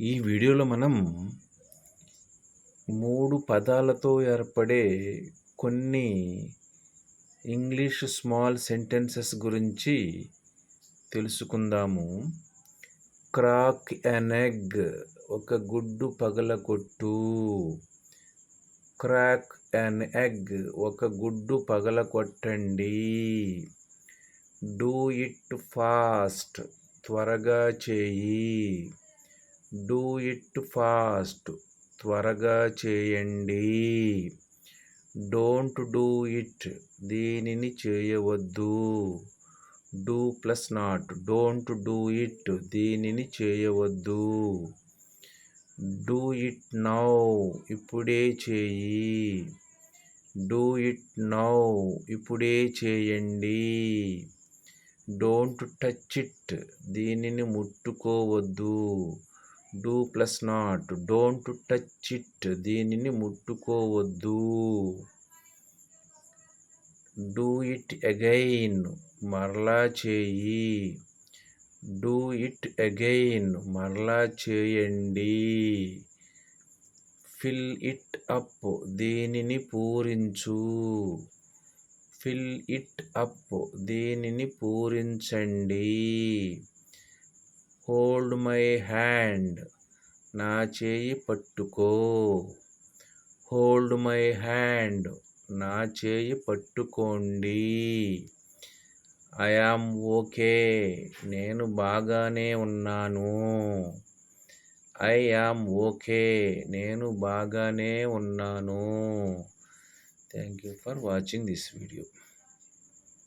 ఈ వీడియోలో మనం మూడు పదాలతో ఏర్పడే కొన్ని ఇంగ్లీష్ స్మాల్ సెంటెన్సెస్ గురించి తెలుసుకుందాము. క్రాక్ ఎన్ ఎగ్ ఒక గుడ్డు పగలకొట్టు క్రాక్ ఎన్ ఎగ్ ఒక గుడ్డు పగలకొట్టండి డూ ఇట్ ఫాస్ట్ త్వరగా చేయి. డూ ఇట్ ఫాస్ట్ త్వరగా చేయండి. డోంట్ డూ ఇట్ దీనిని చేయవద్దు. Do plus not don't do it దీనిని చేయవద్దు. డూ ఇట్ నౌ ఇప్పుడే చేయి. డూ ఇట్ నౌ ఇప్పుడే చేయండి. డోంట్ టచ్ ఇట్ దీనిని ముట్టుకోవద్దు. Do plus not. Don't touch it. దీనిని ముట్టుకోవద్దు. Do it again. మరలా చేయి. Do it again. మరలా చేయండి. Fill it up. దీనిని పూరించు. Fill it up. దీనిని పూరించండి. హోల్డ్ మై హ్యాండ్ నా చేయి పట్టుకో. హోల్డ్ మై హ్యాండ్ నా చేయి పట్టుకోండి. ఐ యామ్ ఓకే నేను బాగానే ఉన్నాను. ఐ యామ్ ఓకే నేను బాగానే ఉన్నాను. Thank you for watching this video